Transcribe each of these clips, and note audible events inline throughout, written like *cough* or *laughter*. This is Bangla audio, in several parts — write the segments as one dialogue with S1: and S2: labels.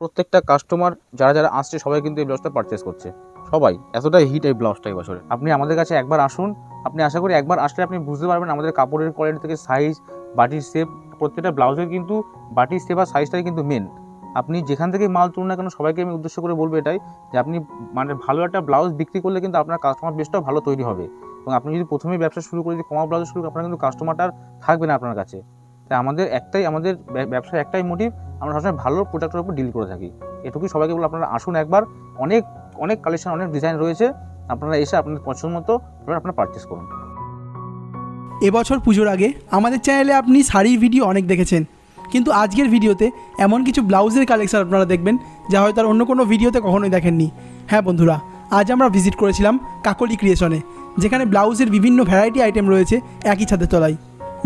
S1: প্রত্যেকটা কাস্টমার যারা যারা আসছে, সবাই কিন্তু এই ব্লাউজটা পারচেস করছে। সবাই, এতটাই হিট এই ব্লাউজটা এই বছরে। আপনি আমাদের কাছে একবার আসুন, আপনি আশা করি একবার আসলে আপনি বুঝতে পারবেন আমাদের কাপড়ের কোয়ালিটি থেকে সাইজ বাটির শেপ প্রত্যেকটা ব্লাউজের কিন্তু বাটির শেপ আর সাইজটাই কিন্তু মেন আপনি যেখান থেকে মাল তুলুন না কেন, সবাইকে আমি উদ্দেশ্য করে বলব এটাই যে আপনি মানে ভালো একটা ব্লাউজ বিক্রি করলে কিন্তু আপনার কাস্টমার বেসটাও ভালো তৈরি হবে। এবং আপনি যদি প্রথমেই ব্যবসা শুরু করে যদি কমা ব্লাউজ শুরু আপনার কিন্তু কাস্টমারটা থাকবে না আপনার কাছে। তাই আমাদের একটাই, আমাদের ব্য- ব্যবসার একটাই মোটিভ আমরা সবসময় ভালো প্রোডাক্টের উপর ডিল করে থাকি। এটুকুই সবাইকে বলে আপনারা আসুন একবার। অনেক অনেক কালেকশন অনেক ডিজাইন রয়েছে। আপনারা এসে আপনাদের পছন্দ মতো আপনারা পারচেস করুন।
S2: এবছর পুজোর আগে আমাদের চ্যানেলে আপনি শাড়ির ভিডিও অনেক দেখেছেন। কিন্তু আজকের ভিডিওতে এমন কিছু ব্লাউজের কালেকশন আপনারা দেখবেন, যা হয়তো আর অন্য কোনো ভিডিওতে কখনোই দেখেননি। হ্যাঁ বন্ধুরা, আজ আমরা ভিজিট করেছিলাম কাকলি ক্রিয়েশনে যেখানে ব্লাউজের বিভিন্ন ভ্যারাইটি আইটেম রয়েছে একই ছাদের তলায়।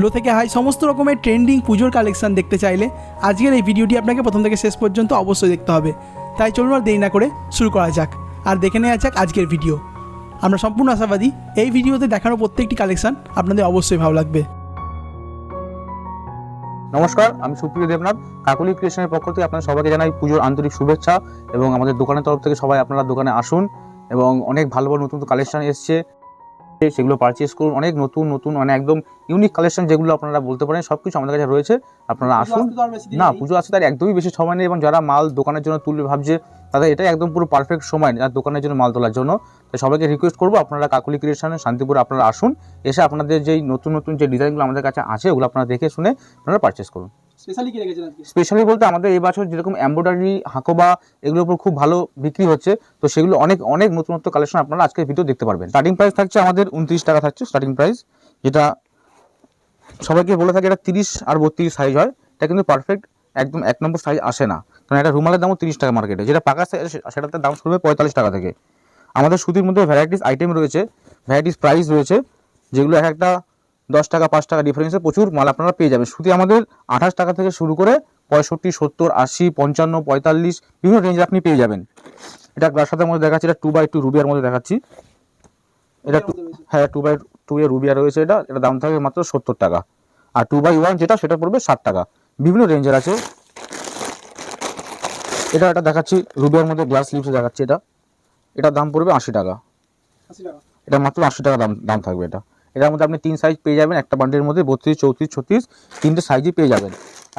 S2: লো থেকে হাই সমস্ত রকমের ট্রেন্ডিং পুজোর কালেকশন দেখতে চাইলে আজকের এই ভিডিওটি আপনাকে প্রথম থেকে শেষ পর্যন্ত অবশ্যই দেখতে হবে। তাই চলুন আর দেরি না করে শুরু করা যাক আর দেখে নেওয়া যাক আজকের ভিডিও। আমরা সম্পূর্ণ আশাবাদী, এই ভিডিওতে দেখানো প্রত্যেকটি কালেকশন আপনাদের অবশ্যই ভালো লাগবে।
S1: নমস্কার, আমি সুপ্রিয় দেবনাথ, কাকুলি ক্রিয়েশনের পক্ষ থেকে আপনাদের সবাইকে জানাই পুজোর আন্তরিক শুভেচ্ছা এবং আমাদের দোকানের তরফ থেকে সবাই আপনারা দোকানে আসুন এবং অনেক ভালো ভালো নতুন কালেকশন এসছে। সেগুলো পারচেস করুন। অনেক নতুন নতুন মানে একদম ইউনিক কালেকশন যেগুলো আপনারা বলতে পারেন সব কিছু আমাদের কাছে রয়েছে। আপনারা আসুন। না পুজো আসতে তার একদমই বেশি সময় নেই এবং যারা মাল দোকানের জন্য তুলবে ভাবছে তাদের এটাই একদম পুরো পারফেক্ট সময় আর দোকানের জন্য মাল তোলার জন্য। তাই সবাইকে রিকোয়েস্ট করব আপনারা কাকুলি ক্রিয়েশনে শান্তিপুরে আপনারা আসুন এসে আপনাদের যেই নতুন নতুন যে ডিজাইনগুলো আমাদের কাছে আছে ওগুলো আপনারা দেখে শুনে আপনারা পারচেস করুন।
S2: স্পেশালি কি রেখেছেন আজকে?
S1: স্পেশালি বলতে আমাদের এই বছর যেরকম এমব্রয়ডারি হাকোবা, এগুলোর উপর খুব ভালো বিক্রি হচ্ছে, তো সেগুলো অনেক অনেক নতুনত্ব কালেকশন আপনারা আজকের ভিডিও দেখতে পারবেন। স্টার্টিং প্রাইস থাকছে আমাদের উনত্রিশ টাকা থাকছে স্টার্টিং প্রাইস যেটা সবাইকে বলে থাকে এটা তিরিশ আর বত্রিশ সাইজ হয়, এটা কিন্তু পারফেক্ট একদম এক নম্বর সাইজ আসে না। কারণ এটা রুমালের দামও তিরিশ টাকা মার্কেটে যেটা পাকা সাইজ সেটাতে দাম শুরু হবে পঁয়তাল্লিশ টাকা থেকে। আমাদের সুতির মধ্যে ভ্যারাইটিস আইটেম রয়েছে ভ্যারাইটিস প্রাইস রয়েছে, যেগুলো এক একটা দশ টাকা পাঁচ টাকা ডিফারেন্সে প্রচুর মাল আপনারা পেয়ে যাবেন। শুধু আমাদের আঠাশ টাকা থেকে শুরু করে পঁয়ষট্টি সত্তর আশি পঞ্চান্ন পঁয়তাল্লিশ বিভিন্ন রেঞ্জে আপনি পেয়ে যাবেন। এটা গ্লাস হাতের মধ্যে দেখাচ্ছি এটা টু বাই টু রুবিয়ার মধ্যে দেখাচ্ছি। এটা টু হ্যাঁ টু বাই টু এ রুবিয়া রয়েছে এটা এটা দাম থাকবে মাত্র সত্তর টাকা। আর টু বাই ওয়ান যেটা সেটা পড়বে ষাট টাকা। বিভিন্ন রেঞ্জের আছে। এটা এটা দেখাচ্ছি রুবিয়ার মধ্যে গ্লাস লিপস দেখাচ্ছি এটা। এটার দাম পড়বে আশি টাকা। এটা মাত্র আশি টাকা দাম দাম থাকবে এটা। এটার মধ্যে আপনি তিন সাইজ পেয়ে যাবেন একটা বান্ডের মধ্যে বত্রিশ চৌত্রিশ ছত্রিশ তিনটে সাইজই পেয়ে যাবেন।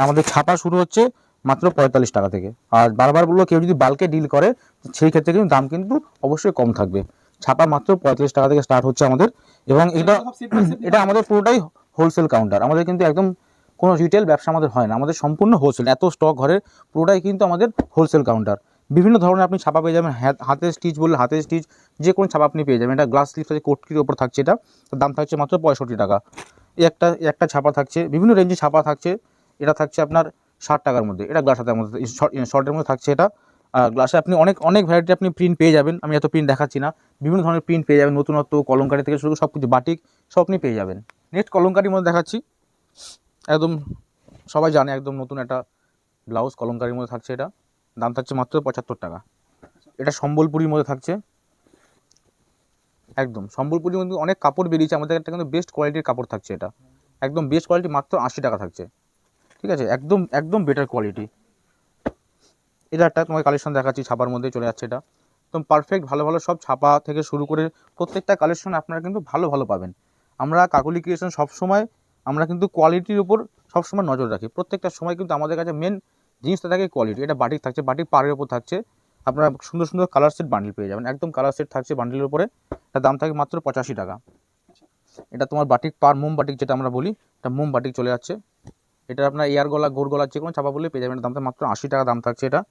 S1: আমাদের ছাপা শুরু হচ্ছে মাত্র পঁয়তাল্লিশ টাকা থেকে। আর বারবার বলল কেউ যদি বাল্কে ডিল করে সেই ক্ষেত্রে কিন্তু দাম কিন্তু অবশ্যই কম থাকবে। ছাপা মাত্র পঁয়তাল্লিশ টাকা থেকে স্টার্ট হচ্ছে আমাদের। এবং এটা এটা আমাদের পুরোটাই হোলসেল কাউন্টার আমাদের কিন্তু একদম কোনো রিটেল ব্যবসা আমাদের হয় না। আমাদের সম্পূর্ণ হোলসেল এত স্টক ঘরের পুরোটাই কিন্তু আমাদের হোলসেল কাউন্টার বিভিন্ন ধরনের আপনি ছাপা পেয়ে যাবেন। হাত- হাতের স্টিচ বললে হাতের স্টিচ যে কোনো ছাপা আপনি পেয়ে যাবেন। এটা গ্লাস স্লিপস আছে, কোটকির ওপর থাকছে এটা। তার দাম থাকছে মাত্র পঁয়ষট্টি টাকা। একটা একটা ছাপা থাকছে, বিভিন্ন রেঞ্জে ছাপা থাকছে। এটা থাকছে আপনার ষাট টাকার মধ্যে। এটা গ্লাস হাতের মধ্যে শর্টের মধ্যে থাকছে এটা। গ্লাসে আপনি অনেক অনেক ভ্যারাইটি আপনি প্রিন্ট পেয়ে যাবেন। আমি এত প্রিন্ট দেখাচ্ছি না। বিভিন্ন ধরনের প্রিন্ট পেয়ে যাবেন। নতুনত্ব কলঙ্কারি থেকে শুরু সব কিছু বাটিক সব আপনি পেয়ে যাবেন। নেক্সট কলঙ্কারির মধ্যে দেখাচ্ছি। একদম সবাই জানে একদম নতুন একটা ব্লাউজ কলঙ্কারির মধ্যে থাকছে এটা। দাম থাকছে মাত্র পঁচাত্তর টাকা। এটা সম্বলপুরির মধ্যে থাকছে। একদম, সম্বলপুরির মধ্যে অনেক কাপড় বেরিয়েছে। আমাদের একটা কিন্তু বেস্ট কোয়ালিটির কাপড় থাকছে এটা। একদম বেস্ট কোয়ালিটি মাত্র আশি টাকা থাকছে। ঠিক আছে? একদম একদম বেটার কোয়ালিটি এটা একটা তোমার কালেকশন দেখাচ্ছি, ছাপার মধ্যে চলে যাচ্ছে এটা। একদম পারফেক্ট ভালো ভালো সব ছাপা থেকে শুরু করে প্রত্যেকটা কালেকশন আপনারা কিন্তু ভালো ভালো পাবেন। আমরা কাকুলি ক্রিয়েশন সবসময় আমরা কিন্তু কোয়ালিটির উপর সবসময় নজর রাখি। প্রত্যেকটা সময় কিন্তু আমাদের কাছে মেন জিনিসটা থাকে কোয়ালিটি এটা বাটিক থাকছে, বাটিক পাড়ের উপর থাকছে। আপনারা সুন্দর সুন্দর কালার সেট বান্ডিল পেয়ে যাবেন। একদম কালার সেট থাকছে বান্ডিলের উপরে। এটার দাম থাকে মাত্র পঁচাশি টাকা। এটা তোমার বাটিক পার মোম বাটিক যেটা আমরা বলি, এটা মোম বাটিক চলে যাচ্ছে। এটা আপনার এয়ার গলা, গোর গলার যে কোনো চাপা বলে পেয়ে যাবেন। দামটা মাত্র আশি টাকা, দাম থাকছে এটা।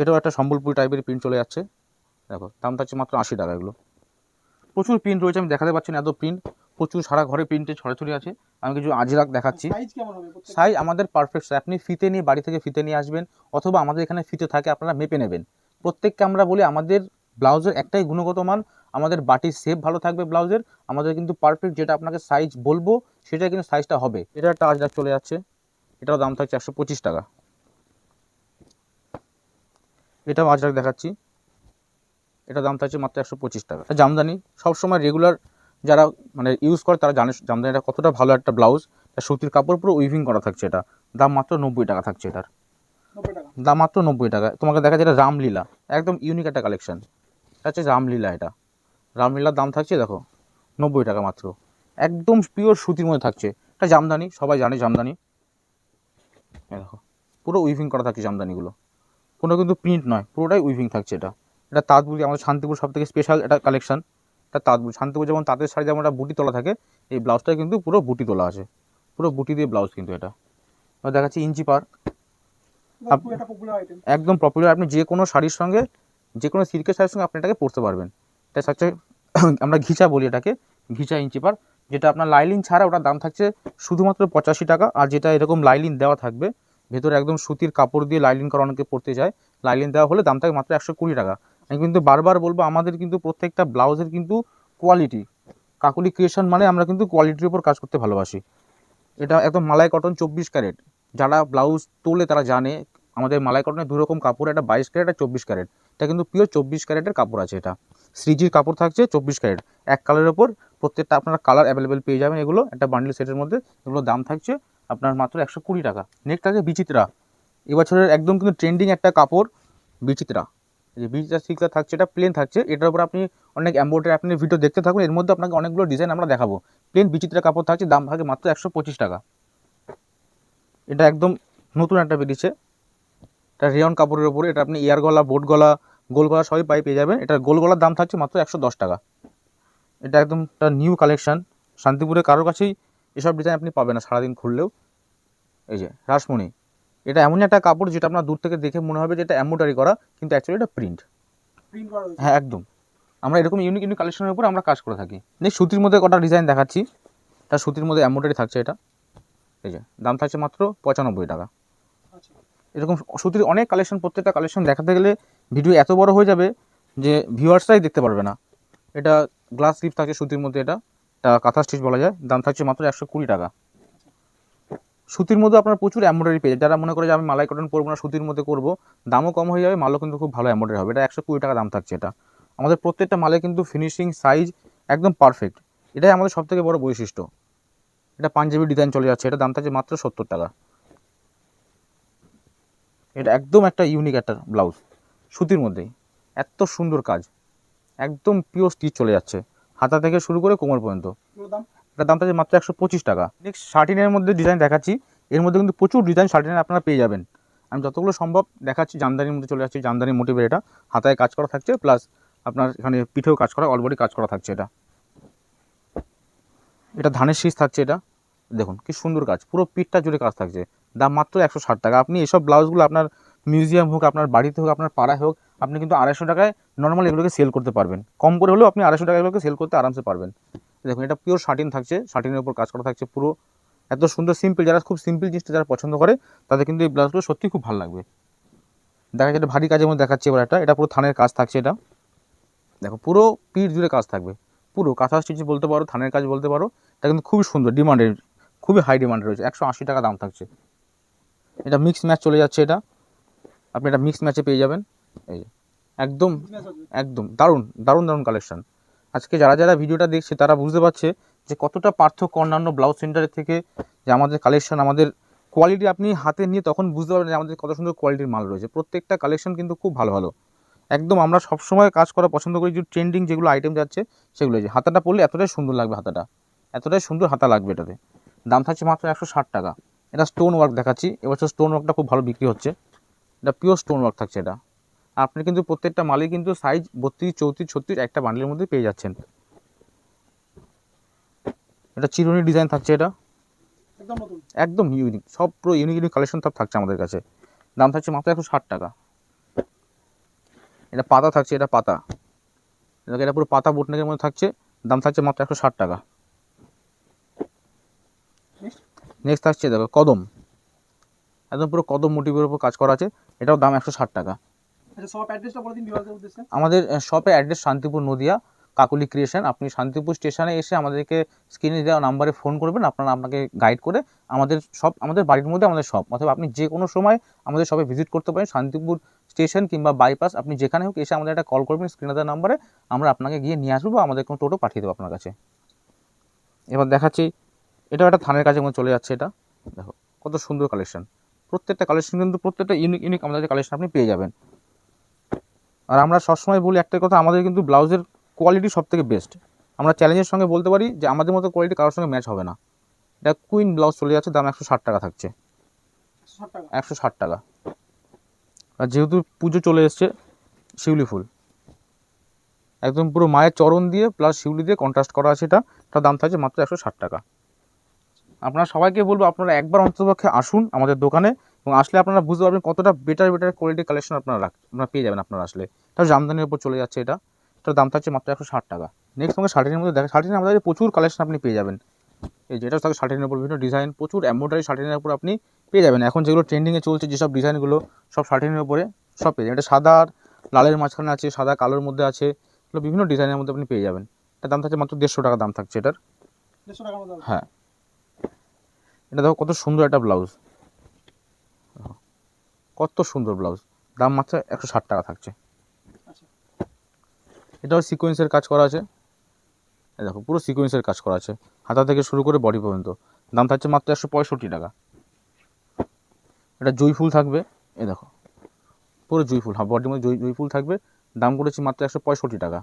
S1: এটাও একটা সম্বলপুরি টাইপের প্রিন্ট চলে যাচ্ছে। দেখো, দাম থাকছে মাত্র আশি টাকা এগুলো। প্রচুর প্রিন্ট রয়েছে, আমি দেখাতে পাচ্ছি না এত প্রিন্ট প্রচুর সারা ঘরে প্রিন্টে ছড়াছড়ি আছে। আমি কিছু আজরাক দেখাচ্ছি।
S2: সাইজ
S1: আমাদের পারফেক্ট আপনি ফিতে নিয়ে বাড়ি থেকে ফিতে নিয়ে আসবেন অথবা আমাদের এখানে ফিতে থাকে আপনারা মেপে নেবেন। প্রত্যেককে আমরা বলি আমাদের ব্লাউজের একটাই গুণগত মান আমাদের বাটির শেপ ভালো থাকবে ব্লাউজের আমাদের কিন্তু পারফেক্ট যেটা আপনাকে সাইজ বলব সেটা কিন্তু সাইজটা হবে। এটা একটা আজরাক চলে যাচ্ছে এটার দাম থাকছে একশো পঁচিশ টাকা। এটাও আজরাক দেখাচ্ছি এটা দাম থাকছে মাত্র একশো পঁচিশ টাকা। জামদানি সবসময় রেগুলার যারা মানে ইউজ করে তারা জানে জামদানিটা কতটা ভালো একটা ব্লাউজ এটা সুতির কাপড় পুরো উইভিং করা থাকছে এটা। দাম মাত্র নব্বই টাকা থাকছে এটার। দাম মাত্র নব্বই টাকা। তোমাকে দেখা যায় এটা রামলীলা। একদম ইউনিক একটা কালেকশন এটা হচ্ছে রামলীলা এটা। রামলীলার দাম থাকছে দেখো নব্বই টাকা মাত্র। একদম পিওর সুতির মধ্যে থাকছে। এটা জামদানি সবাই জানে জামদানি। দেখো পুরো উইভিং করা থাকছে জামদানিগুলো। কোনো কিন্তু প্রিন্ট নয় পুরোটাই উইভিং থাকছে এটা। এটা তাঁতবুড়ি আমাদের শান্তিপুর সব থেকে স্পেশাল একটা কালেকশন এটা তাঁতবুড়ি শান্তিপুর যেমন তাঁতের শাড়ি যেমন একটা বুটি তোলা থাকে এই ব্লাউজটা কিন্তু পুরো বুটি তোলা আছে। পুরো বুটি দিয়ে ব্লাউজ কিন্তু এটা। দেখাচ্ছি ইঞ্চি পার।
S2: একটা
S1: একদম পপুলার আপনি যে কোনো শাড়ির সঙ্গে যে কোনো সিল্কের শাড়ির সঙ্গে আপনি এটাকে পরতে পারবেন। এটা হচ্ছে *coughs* আমরা ঘিচা বলি এটাকে ঘিচা ইঞ্চি পার যেটা আপনার লাইলিন ছাড়া ওটার দাম থাকছে শুধুমাত্র পঁচাশি টাকা আর যেটা এরকম লাইলিন দেওয়া থাকবে ভেতরে একদম সুতির কাপড় দিয়ে লাইলিন করা অনেকে পরতে যায় লাইলিন দেওয়া হলে দাম থাকে মাত্র একশো কুড়ি টাকা। আমি কিন্তু বারবার বলব, আমাদের কিন্তু প্রত্যেকটা ব্লাউজের কিন্তু কোয়ালিটি কাকুলি ক্রিয়েশন মানে আমরা কিন্তু কোয়ালিটির উপর কাজ করতে ভালোবাসি। এটা একদম মালাই কটন চব্বিশ ক্যারেট যারা ব্লাউজ তোলে তারা জানে, আমাদের মালাই কটনের দু রকম কাপড়, একটা বাইশ ক্যারেট আর চব্বিশ ক্যারেট এটা কিন্তু পিওর চব্বিশ ক্যারেটের কাপড় আছে এটা। শ্রীজির কাপড় থাকছে চব্বিশ ক্যারেট এক কালারের ওপর প্রত্যেকটা আপনারা কালার অ্যাভেলেবেল পেয়ে যাবেন এগুলো, একটা বান্ডেল সেটের মধ্যে। এগুলোর দাম থাকছে আপনার মাত্র একশো কুড়ি টাকা। নেক্সট আছে বিচিত্রা। এবছরের একদম কিন্তু ট্রেন্ডিং একটা কাপড়, বিচিত্রা। যে বিচিত্রা সিল্কটা থাকছে, এটা প্লেন থাকছে। এটার উপর আপনি অনেক এম্ব্রয়ডারি আপনি ভিডিও দেখতে থাকুন, এর মধ্যে আপনাকে অনেকগুলো ডিজাইন আমরা দেখাবো। প্লেন বিচিত্রা কাপড় থাকছে, দাম থাকে মাত্র একশো পঁচিশ টাকা। এটা একদম নতুন একটা বেরিয়েছে এটা রেয়ন কাপড়ের উপরে, এটা আপনি এয়ার গলা বোট গলা, গোল গলা সবই পাই পেয়ে যাবেন। এটা গোল গলার দাম থাকছে মাত্র একশো দশ টাকা। এটা একদম একটা নিউ কালেকশান শান্তিপুরে কারোর কাছেই এসব ডিজাইন আপনি পাবেন না, সারাদিন খুললেও। এই যে, রাসমণি। এটা এমনই একটা কাপড় যেটা আপনার দূর থেকে দেখে মনে হবে যে এটা এম্বোটারি করা কিন্তু অ্যাকচুয়ালি এটা প্রিন্ট
S2: প্রিন্ট
S1: হ্যাঁ একদম। আমরা এরকম ইউনিক ইউনিক কালেকশনের উপর আমরা কাজ করে থাকি। নেক্সট সুতির মধ্যে কটা ডিজাইন দেখাচ্ছি। এটা সুতির মধ্যে এম্বোটারি থাকছে এটা। এই যে দাম থাকছে মাত্র পঁচানব্বই টাকা।
S2: আচ্ছা।
S1: এরকম সুতির অনেক কালেকশন প্রত্যেকটা কালেকশন দেখাতে গেলে ভিডিও এত বড় হয়ে যাবে যে ভিউয়ার্সরাই দেখতে পারবে না। এটা গ্লাস স্লিপ থাকে সুতির মধ্যে এটা। এটা কাঁথা স্টিচ বলা যায়। দাম থাকছে মাত্র একশো কুড়ি টাকা। সুতির মধ্যে আপনার প্রচুর এম্ব্রয়ডারি পেয়ে যারা মনে করে যে আমি মালাই কটন পরবো না, সুতির মধ্যে করব, দামও কম হয়ে যাবে, মালও কিন্তু খুব ভালো এম্ব্রয়ডারি হবে। এটা একশো কুড়ি টাকা দাম থাকছে এটা। আমাদের প্রত্যেকটা মালে কিন্তু ফিনিশিং সাইজ একদম পারফেক্ট এটাই আমাদের সব থেকে বড় বৈশিষ্ট্য। এটা পাঞ্জাবি ডিজাইন চলে যাচ্ছে। এটা দাম থাকছে মাত্র সত্তর টাকা। এটা একদম একটা ইউনিক একটা ব্লাউজ সুতির মধ্যেই। এত সুন্দর কাজ। একদম পিওর স্টিচ চলে যাচ্ছে। হাতা থেকে শুরু করে কোমর পর্যন্ত। এটার দাম থাকছে মাত্র একশো পঁচিশ টাকা। নেক্সট শার্টিনের মধ্যে ডিজাইন দেখাচ্ছি। এর মধ্যে কিন্তু প্রচুর ডিজাইন শার্টিনের আপনারা পেয়ে যাবেন। আমি যতগুলো সম্ভব দেখাচ্ছি, জামদানির মধ্যে চলে যাচ্ছি জামদানি মোটিভের এটা। হাতায় কাজ করা থাকছে প্লাস আপনার এখানে পিঠেও কাজ করা অলবডি কাজ করা থাকছে এটা। এটা ধানের শীষ থাকছে এটা। দেখুন, কি সুন্দর কাজ, পুরো পিঠটা জুড়ে কাজ থাকছে। দাম মাত্র একশো ষাট টাকা। আপনি এসব ব্লাউজগুলো আপনার মিউজিয়াম হোক, আপনার বাড়িতে হোক, আপনার পাড়ায় হোক, আপনি কিন্তু আড়াইশো টাকায় নর্মাল এগুলোকে সেল করতে পারবেন। কম করে হলেও আপনি আড়াইশো টাকা এগুলোকে সেল করতে আরামসে পারবেন। দেখুন, এটা পিওর শার্টিন থাকছে শার্টিনের উপর কাজ করা থাকছে পুরো। এত সুন্দর সিম্পল যারা খুব সিম্পল জিনিসটা যারা পছন্দ করে, তাদের কিন্তু এই ব্লাউজগুলো সত্যি খুব ভালো লাগবে। দেখা যাচ্ছে ভারী কাজের মধ্যে দেখাচ্ছে এবার একটা, এটা পুরো থানের কাজ থাকছে এটা। দেখো, পুরো পিঠ জুড়ে কাজ থাকবে। পুরো কাঁথা স্টিচ বলতে পারো, থানের কাজ বলতে পারো, এটা কিন্তু খুবই সুন্দর ডিমান্ডের খুবই হাই ডিমান্ড রয়েছে, একশো আশি টাকা দাম থাকছে। এটা মিক্স ম্যাচ চলে যাচ্ছে এটা। আপনি এটা মিক্স ম্যাচে পেয়ে যাবেন। এই একদম একদম, দারুণ দারুণ দারুণ কালেকশন আজকে যারা যারা ভিডিওটা দেখছে, তারা বুঝতে পারছে যে কতটা পার্থক্য অন্যান্য ব্লাউজ সেন্টারের থেকে যে আমাদের কালেকশন আমাদের কোয়ালিটি আপনি হাতে নিয়ে তখন বুঝতে পারবেন যে আমাদের কত সুন্দর কোয়ালিটির মাল রয়েছে। প্রত্যেকটা কালেকশন কিন্তু খুব ভালো ভালো। একদম আমরা সবসময় কাজ করা পছন্দ করি, যে ট্রেন্ডিং যেগুলো আইটেম যাচ্ছে, সেগুলো যে হাতাটা পরলে এতটাই সুন্দর লাগবে হাতাটা। এতটাই সুন্দর হাতা লাগবে এটাতে। দাম থাকছে মাত্র একশো ষাট টাকা। এটা স্টোন ওয়ার্ক দেখাচ্ছি। এবছর স্টোন ওয়ার্কটা খুব ভালো বিক্রি হচ্ছে। এটা পিওর স্টোন ওয়ার্ক থাকছে এটা। আপনি কিন্তু প্রত্যেকটা মালই কিন্তু সাইজ বত্রিশ চৌত্রিশ ছত্রিশ একটা বান্ডেলের মধ্যে পেয়ে যাচ্ছেন। এটা চিরুনি ডিজাইন থাকছে এটা।
S2: একদম
S1: একদম ইউনিক সব পুরো ইউনিক ইউনিক কালেকশন সব থাকছে আমাদের কাছে। দাম থাকছে মাত্র একশো ষাট টাকা। এটা পাতা থাকছে এটা পাতা। এটা এটা পুরো পাতা বোটনেকের মধ্যে থাকছে দাম থাকছে মাত্র একশো ষাট টাকা। নেক্সট থাকছে দেখো কদম। একদম পুরো কদম মোটিভের উপর কাজ করা আছে এটাও দাম একশো ষাট টাকা।
S2: আচ্ছা সব
S1: আমাদের শপের অ্যাড্রেস শান্তিপুর নদিয়া, কাকুলি ক্রিয়েশন আপনি শান্তিপুর স্টেশনে এসে আমাদেরকে স্ক্রিনে দেওয়া নাম্বারে ফোন করবেন। আপনারা আপনাকে গাইড করে আমাদের সব আমাদের বাড়ির মধ্যে আমাদের শপ অথবা আপনি যে কোনো সময় আমাদের শপে ভিজিট করতে পারেন, শান্তিপুর স্টেশন কিংবা বাইপাস আপনি যেখানে হোক এসে আমাদের একটা কল করবেন স্ক্রিনে দেওয়া নাম্বারে আমরা আপনাকে গিয়ে নিয়ে আসব আমাদের কোনো টোটো পাঠিয়ে দেবো আপনার কাছে। এবার দেখাচ্ছি, এটাও একটা থানের কাছে চলে যাচ্ছে এটা। দেখো, কত সুন্দর কালেকশন প্রত্যেকটা কালেকশন কিন্তু প্রত্যেকটা ইউনিক ইউনিক আমাদের কালেকশন আপনি পেয়ে যাবেন। আর আমরা সবসময় বলি একটাই কথা আমাদের কিন্তু ব্লাউজের কোয়ালিটি সব থেকে বেস্ট আমরা চ্যালেঞ্জের সঙ্গে বলতে পারি যে আমাদের মতো কোয়ালিটি কারোর সঙ্গে ম্যাচ হবে না। এটা কুইন ব্লাউজ চলে যাচ্ছে দাম একশো ষাট টাকা থাকছে। একশো ষাট টাকা। আর যেহেতু পুজো চলে এসছে শিউলি ফুল। একদম পুরো মায়ের চরণ দিয়ে প্লাস শিউলি দিয়ে কন্ট্রাস্ট করা আছে এটা তার দাম থাকছে মাত্র একশো ষাট টাকা। আপনারা সবাইকে বলব আপনারা একবার অন্ততপক্ষে আসুন আমাদের দোকানে এবং আসলে আপনারা বুঝতে পারবেন কতটা বেটার বেটার কোয়ালিটি কালেকশন আপনারা রাখ আপনারা পেয়ে যাবেন আপনারা আসলে। এটা জামদানির উপর চলে যাচ্ছে এটা। এটার দাম থাকছে মাত্র একশো ষাট টাকা। নেক্সট সঙ্গে শার্টিনের মধ্যে দেখা শার্টিনে আমাদের প্রচুর কালেকশন আপনি পেয়ে যাবেন। এই যেটা থাকে শার্টিনের উপর বিভিন্ন ডিজাইন প্রচুর এম্ব্রয়ডারি শার্টিনের উপর আপনি পেয়ে যাবেন। এখন যেগুলো ট্রেন্ডিংয়ে চলছে যেসব ডিজাইনগুলো সব শার্টিনের উপরে সব পেয়ে যাবেন। এটা সাদা লালের মাঝখানে আছে সাদা কালোর মধ্যে আছে এগুলো বিভিন্ন ডিজাইনের মধ্যে আপনি পেয়ে যাবেন। এটার দাম থাকছে মাত্র দেড়শো টাকা দাম থাকছে এটার। হ্যাঁ। এটা দেখো কত সুন্দর একটা ব্লাউজ কত সুন্দর ব্লাউজ। দাম মাত্র একশো ষাট টাকা থাকছে। এটাও সিকোয়েন্সের কাজ করা আছে। দেখো পুরো সিকোয়েন্সের কাজ করা আছে। হাতা থেকে শুরু করে বডি পর্যন্ত। দাম থাকছে মাত্র একশো পঁয়ষট্টি টাকা। এটা জুই ফুল থাকবে। এ দেখো পুরো জুই ফুল। হ্যাঁ বডির মধ্যে জুই জুই ফুল থাকবে। দাম করেছি মাত্র একশো পঁয়ষট্টি টাকা।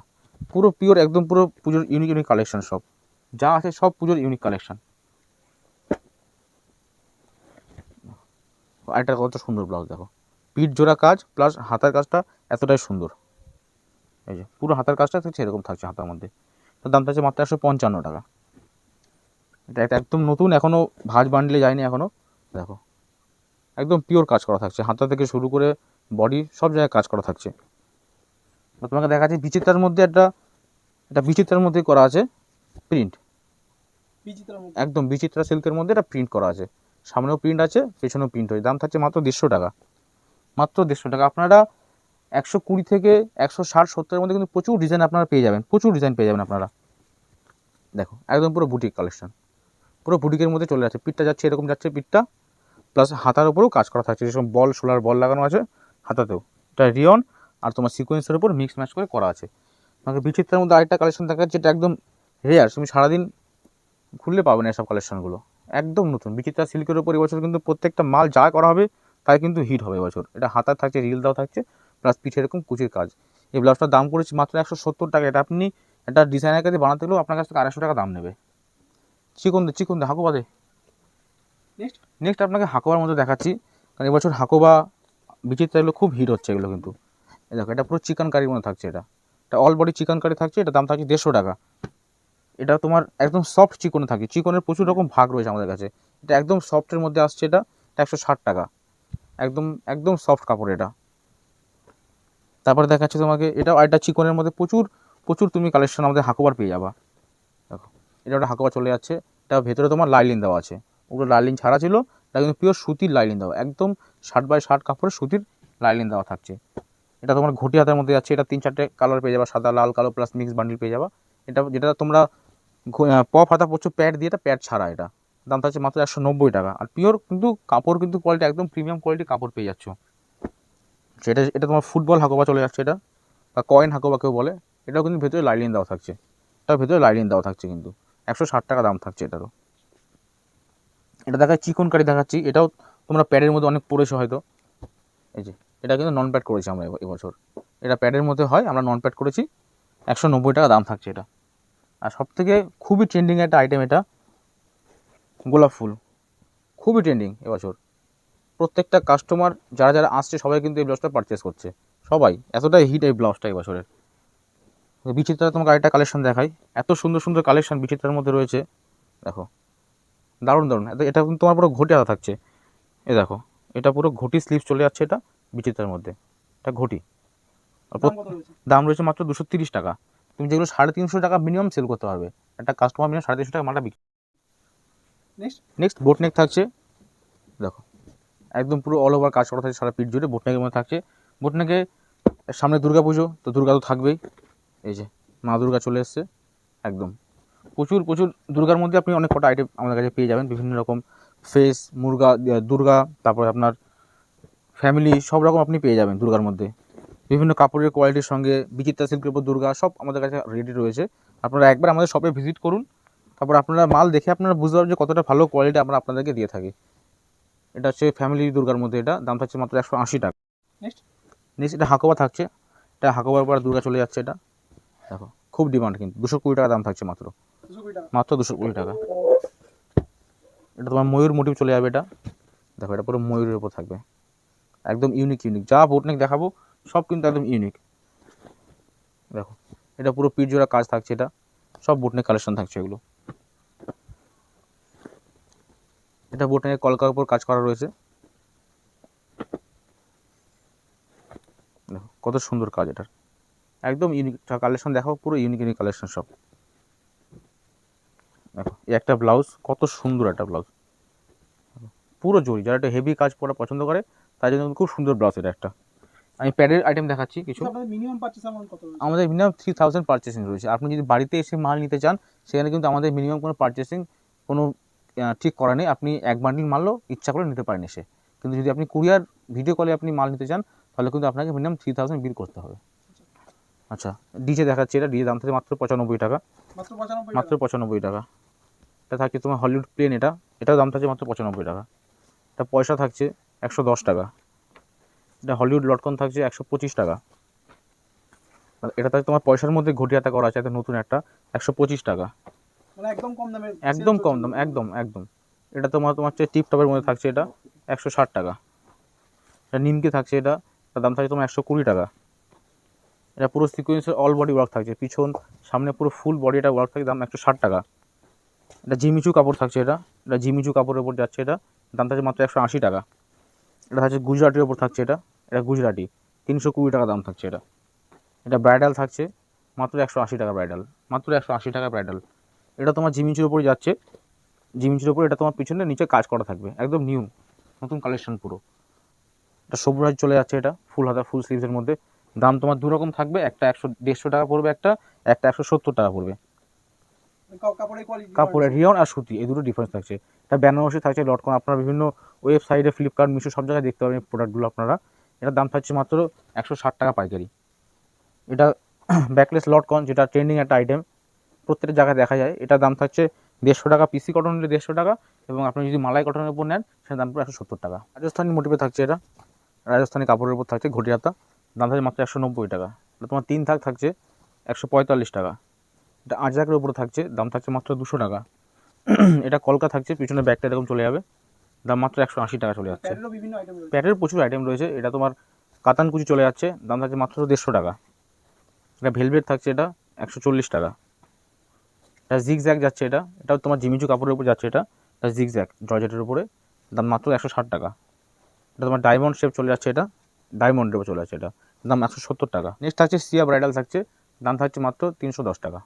S1: পুরো পিওর একদম পুরো পুজোর ইউনিক ইউনিক কালেকশন সব। যা আছে সব পুজোর ইউনিক কালেকশন একটা কত সুন্দর ব্লাউজ দেখো। পিঠ জোড়া কাজ প্লাস হাতার কাজটা এতটাই সুন্দর। এই যে পুরো হাতার কাজটা থাকছে এরকম থাকছে হাতার মধ্যে। তার দামটা হচ্ছে মাত্র একশো পঞ্চান্ন টাকা। এটা একটা একদম নতুন এখনও ভাজ বান্ডলে যায়নি এখনও দেখো একদম পিওর কাজ করা থাকছে। হাতা থেকে শুরু করে বডি সব জায়গায় কাজ করা থাকছে। তোমাকে দেখা যাচ্ছে বিচিত্রার মধ্যে একটা এটা বিচিত্রার মধ্যে করা আছে প্রিন্ট একদম বিচিত্রা সিল্কের মধ্যে এটা প্রিন্ট করা আছে। সামনেও প্রিন্ট আছে, পেছনেও প্রিন্ট হয়েছে দাম থাকছে মাত্র দেড়শো টাকা। মাত্র দেড়শো টাকা। আপনারা একশো কুড়ি থেকে একশো ষাট, সত্তরের মধ্যে কিন্তু প্রচুর ডিজাইন আপনারা পেয়ে যাবেন। প্রচুর ডিজাইন পেয়ে যাবেন আপনারা। দেখো, একদম পুরো বুটিক কালেকশন পুরো বুটিকের মধ্যে চলে যাচ্ছে। পিঠটা যাচ্ছে, এরকম যাচ্ছে পিঠটা। প্লাস হাতার উপরেও কাজ করা থাকছে। যেসব বল সোলার বল লাগানো আছে হাতাতেও। এটা রিয়ন আর তোমার সিকোয়েন্সের উপর মিক্স ম্যাচ করে করা আছে। তোমাকে বিচিত্রের মধ্যে আরেকটা কালেকশন দেখা যাচ্ছে এটা একদম রেয়ার তুমি সারাদিন খুললে পাবে না এসব কালেকশনগুলো একদম নতুন। বিচিত্রা সিল্কের উপর এবছর কিন্তু প্রত্যেকটা মাল যা করা হবে তাই কিন্তু হিট হবে এবছর। এটা হাতার থাকছে রিল দাও থাকছে প্লাস পিঠে এরকম কুচির কাজ। এই ব্লাউজটার দাম করেছি মাত্র একশো সত্তর টাকা। এটা আপনি একটা ডিজাইনের কাছে বানাতে গেলেও আপনার কাছ থেকে আড়াইশো টাকা দাম নেবে। চিকন দে চিকন দে হাকোবা দে।
S2: Next?
S1: নেক্সট আপনাকে হাকোবার মধ্যে দেখাচ্ছি। কারণ এবছর হাকোবা বিচিত্রা এগুলো খুব হিট হচ্ছে এগুলো কিন্তু। দেখো এটা পুরো চিকেন কারির মধ্যে থাকছে এটা। এটা অল বডি চিকেন কারি থাকছে এটা দাম থাকছে দেড়শো টাকা। এটা তোমার একদম সফট চিকনে থাকে। চিকনের প্রচুর রকম ভাগ রয়েছে আমাদের কাছে। এটা একদম সফটের মধ্যে আসছে এটা এটা একশো ষাট টাকা। একদম একদম সফট কাপড় এটা। তারপরে দেখাচ্ছে তোমাকে, এটা একটা চিকনের মধ্যে প্রচুর প্রচুর তুমি কালেকশন আমাদের হাকোবার পেয়ে যাবা। দেখো, এটা একটা হাকোবা চলে যাচ্ছে। এটা ভেতরে তোমার লাইলিন দেওয়া আছে। ওগুলো লাইলিন ছাড়া ছিল, এটা কিন্তু পিওর সুতির লাইলিন দেওয়া। একদম ষাট বাই ষাট কাপড়ের সুতির লাইলিন দেওয়া থাকছে। এটা তোমার ঘটি হাতের মধ্যে যাচ্ছে, এটা তিন চারটে কালার পেয়ে যাবা, সাদা, লাল, কালো প্লাস মিক্স বান্ডিল পেয়ে যাবা। এটা যেটা তোমরা পপ হাতা পড়ছো প্যাড দিয়ে এটা প্যাড ছাড়া এটা। দাম থাকছে মাত্র একশো নব্বই টাকা। আর পিওর কিন্তু কাপড় কিন্তু কোয়ালিটি একদম প্রিমিয়াম কোয়ালিটি কাপড় পেয়ে যাচ্ছ। সেটা, এটা তোমার ফুটবল হাকোবা চলে যাচ্ছে এটা, বা কয়েন হাকোবা কেউ বলে, এটাও কিন্তু ভেতরে লাইলিন দেওয়া থাকছে। এটার ভেতরে লাইলিন দেওয়া থাকছে কিন্তু। একশো ষাট টাকা দাম থাকছে এটারও। এটা দেখা চিকন কারি দেখাচ্ছি। এটাও তোমরা প্যাডের মধ্যে অনেক পড়েছো হয়তো। এই যে, এটা কিন্তু নন প্যাড করেছি আমরা এবছর। এটা প্যাডের মধ্যে হয়, আমরা নন প্যাড করেছি। একশো নব্বই টাকা দাম থাকছে এটা। আর সব থেকে খুবই ট্রেন্ডিং একটা আইটেম এটা গোলাপ ফুল। খুবই ট্রেন্ডিং এবছর। প্রত্যেকটা কাস্টমার যারা যারা আসছে সবাই কিন্তু এই ব্লাউজটা পারচেস করছে। সবাই এতটাই হিট এই ব্লাউজটা এবছরের। বিচিত্রা তোমাকে আরেকটা কালেকশন দেখাই। এত সুন্দর সুন্দর কালেকশন বিচিত্রার মধ্যে রয়েছে। দেখো। দারুণ দারুণ। এটা- এটা কিন্তু তোমার পুরো ঘটি আদা থাকছে। এ দেখো। এটা পুরো ঘটি স্লিপ চলে যাচ্ছে এটা বিচিত্রার মধ্যে। এটা ঘটি। দাম রয়েছে মাত্র দুশো তিরিশ টাকা। তুমি যেগুলো সাড়ে তিনশো টাকা মিনিমাম সেল করতে পারবে। একটা কাস্টমার মিনিমাম সাড়ে তিনশো টাকা মালটা বিক্রি
S2: Next?
S1: নেক্সট বোট নেক থাকছে। দেখো একদম পুরো অল ওভার কাজ করা থাকছে সারা পিঠ জুড়ে বোট নেকের মধ্যে থাকছে। বোট নেকে সামনে দুর্গা পুজো তো দুর্গা তো থাকবেই। এই যে মা দুর্গা চলে এসছে একদম। প্রচুর প্রচুর দুর্গার মধ্যে আপনি অনেক কটা আইটেম আমাদের কাছে পেয়ে যাবেন। বিভিন্ন রকম ফেস মুরগা দুর্গা তারপরে আপনার ফ্যামিলি সব রকম আপনি পেয়ে যাবেন দুর্গার মধ্যে। বিভিন্ন কাপড়ের কোয়ালিটির সঙ্গে বিচিত্রা সিল্কের উপর দুর্গা সব আমাদের কাছে রেডি রয়েছে। আপনারা একবার আমাদের শপে ভিজিট করুন। তারপর আপনারা মাল দেখে আপনারা বুঝতে পারবেন যে কতটা ভালো কোয়ালিটি আমরা আপনাদেরকে দিয়ে থাকি। এটা হচ্ছে ফ্যামিলি দুর্গার মধ্যে এটা দাম থাকছে মাত্র একশো আশি টাকা।
S2: নেক্সট
S1: নেক্সট এটা হাকোবা থাকছে। এটা হাকোবার পর দুর্গা চলে যাচ্ছে এটা। দেখো খুব ডিমান্ড কিন্তু। দুশো কুড়ি টাকা দাম থাকছে মাত্র। মাত্র দুশো কুড়ি টাকা। এটা তোমার ময়ূর মোটিভ চলে যাবে এটা। দেখো এটা পুরো ময়ূরের উপর থাকবে। একদম ইউনিক ইউনিক যা বোটনেক দেখাবো সব কিন্তু একদম ইউনিক দেখো, এটা পুরো পিঠ জোড়া কাজ থাকছে এটা। সব বোটনেক কালেকশন থাকছে এগুলো। এটা বোটনেকের কলকার উপর কাজ করা রয়েছে। দেখো, কত সুন্দর কাজ এটার। একদম ইউনিক কালেকশন দেখো পুরো ইউনিক ইউনিক কালেকশন সব। দেখো একটা ব্লাউজ কত সুন্দর একটা ব্লাউজ পুরো জরি যারা একটা হেভি কাজ পরা পছন্দ করে তার জন্য খুব সুন্দর ব্লাউজ এটা একটা। আমি প্যাডের আইটেম দেখাচ্ছি কিছু।
S2: রয়েছে?
S1: আমাদের মিনিমাম থ্রি থাউজেন্ড পারচেসিং রয়েছে। আপনি যদি বাড়িতে এসে মাল নিতে চান সেখানে কিন্তু আমাদের মিনিমাম কোনো পারচেসিং কোনো ঠিক করা নেই। আপনি এক বান্ডিল মালও ইচ্ছা করে নিতে পারেন এসে। কিন্তু যদি আপনি কুরিয়ার ভিডিও কলে আপনি মাল নিতে চান তাহলে কিন্তু আপনাকে মিনিমাম থ্রি থাউজেন্ড বিল করতে হবে। আচ্ছা ডিজে দেখাচ্ছি এটা। ডিজে দাম থাকে মাত্র পঁচানব্বই টাকা।
S2: মাত্র পঁচানব্বই
S1: মাত্র পঁচানব্বই টাকা। এটা থাকছে তোমার হলিউড প্লেন এটা। এটাও দাম থাকছে মাত্র পঁচানব্বই টাকা। এটা পয়সা থাকছে একশো দশ টাকা। এটা হলিউড লটকন থাকছে একশো পঁচিশ টাকা। আর এটা থাকছে তোমার পয়সার মধ্যে ঘটিয়াতা করা আছে এটা নতুন একটা একশো পঁচিশ টাকা।
S2: মানে একদম কম দামে
S1: একদম কম দাম একদম একদম। এটা তোমার তোমার হচ্ছে টিপ টপের মধ্যে থাকছে এটা একশো ষাট টাকা। এটা নিমকে থাকছে এটা তার দাম থাকছে তোমার একশো কুড়ি টাকা। এটা পুরো সিকোয়েন্সের অল বডি ওয়ার্ক থাকছে। পিছন সামনে পুরো ফুল বডি এটা ওয়ার্ক থাকে দাম একশো ষাট টাকা। এটা জিমিচু কাপড় থাকছে এটা এটা জিমিচু কাপড়ের উপর যাচ্ছে এটা দাম থাকছে মাত্র একশো আশি টাকা। এটা হচ্ছে গুজরাটির ওপর থাকছে এটা। এটা গুজরাটি। তিনশো কুড়ি টাকা দাম থাকছে এটা। এটা ব্রাইডাল থাকছে। মাত্র একশো আশি টাকা ব্রাইডাল মাত্র একশো আশি টাকা ব্রাইডাল এটা তোমার জিমিচুর উপরে যাচ্ছে। জিমিচুর উপরে এটা তোমার পিছনে নিচে কাজ করা থাকবে। একদম নিউ নতুন কালেকশন পুরো। এটা সবুরাজ চলে যাচ্ছে এটা। ফুল হাতা, ফুল স্লিভসের মধ্যে। দাম তোমার দু রকম থাকবে। একটা একশো দেড়শো টাকা পড়বে একটা। একটা একশো সত্তর টাকা পড়বে।
S2: কাপড়ের
S1: রিয়ন আর সুতি, এই দুটো ডিফারেন্স থাকছে। এটা বেনারসি থাকছে, লটকন। আপনারা বিভিন্ন ওয়েবসাইটে ফ্লিপকার্ট মিশো সব জায়গায় দেখতে পাবেন প্রোডাক্টগুলো আপনারা। এটার দাম থাকছে মাত্র একশো ষাট টাকা পাইকারি। এটা *clears throat* ব্যাকলেস লটকন, যেটা ট্রেন্ডিং একটা আইটেম প্রত্যেকটা জায়গায় দেখা যায়। এটার দাম থাকছে দেড়শো টাকা পিসি কটন নিলে দেড়শো টাকা। এবং আপনি যদি মালাই কটনের উপর নেন, সেটার দাম পুরো একশো সত্তর টাকা। রাজস্থানি মোটিভে থাকছে এটা। রাজস্থানি কাপড়ের উপর থাকছে ঘটি হাতা দাম থাকছে মাত্র একশো নব্বই টাকা। এটা তোমার তিন থাক থাকছে একশো পঁয়তাল্লিশ টাকা। এটা আট আজরাকের উপরে থাকছে দাম থাকছে মাত্র দুশো টাকা। এটা কলকা থাকছে পিছনে ব্যাগটা এরকম চলে যাবে দাম মাত্র একশো আশি টাকা চলে যাচ্ছে। প্যাটের প্রচুর আইটেম রয়েছে এটা তোমার কাতান কুচি চলে যাচ্ছে দাম থাকছে মাত্র দেড়শো টাকা। এটা ভেলভেট থাকছে এটা একশো চল্লিশ টাকা। এটা জিগ জ্যাক যাচ্ছে এটা এটাও তোমার জিমিচু কাপড়ের উপর যাচ্ছে এটা এটা জিগ জ্যাক জর্জেটের উপরে দাম মাত্র একশো ষাট টাকা। এটা তোমার ডায়মন্ড শেপ চলে যাচ্ছে এটা ডায়মন্ডের উপর চলে যাচ্ছে এটা দাম একশো সত্তর টাকা। নেক্সট থাকছে সিয়া ব্রাইডাল থাকছে দাম থাকছে মাত্র তিনশো দশ টাকা।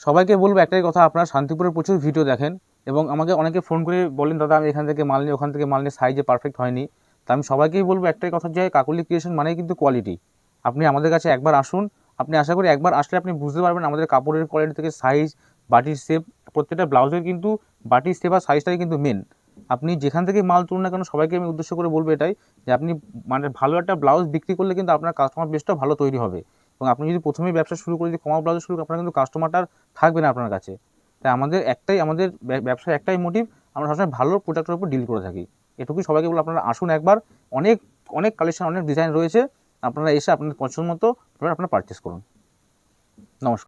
S1: সবাইকে বলব একটাই কথা, আপনারা শান্তিপুরের প্রচুর ভিডিও দেখেন এবং আমাকে অনেকে ফোন করে বলেন দাদা, আমি এখান থেকে মাল নিই, ওখান থেকে মাল নিয়ে সাইজে পারফেক্ট হয়নি। তা আমি সবাইকেই বলব একটাই কথা যে, কাকুলি ক্রিয়েশন মানেই কিন্তু কোয়ালিটি আপনি আমাদের কাছে একবার আসুন, আপনি আশা করি একবার আসলে আপনি বুঝতে পারবেন আমাদের কাপড়ের কোয়ালিটি থেকে সাইজ বাটির শেপ প্রত্যেকটা ব্লাউজের কিন্তু বাটির শেপ আর সাইজটাই কিন্তু মেন আপনি যেখান থেকে মাল তুলুন না কেন, সবাইকে আমি উদ্দেশ্য করে বলব এটাই যে, আপনি মানে ভালো একটা ব্লাউজ বিক্রি করলে কিন্তু আপনার কাস্টমার বেসটাও ভালো তৈরি হবে। এবং আপনি যদি প্রথমেই ব্যবসা শুরু করে যদি কমা ব্লাউজ শুরু করেন, আপনার কিন্তু কাস্টমারটা থাকবে না আপনার কাছে। তাই আমাদের একটাই আমাদের ব্যবসার একটাই মোটিভ আমরা সবসময় ভালো প্রোডাক্টের উপর ডিল করে থাকি। এটুকুই সবাইকে বলে আপনারা আসুন একবার। অনেক অনেক কালেকশন অনেক ডিজাইন রয়েছে। আপনারা এসে আপনাদের পছন্দ মতো আপনারা পারচেস করুন। নমস্কার।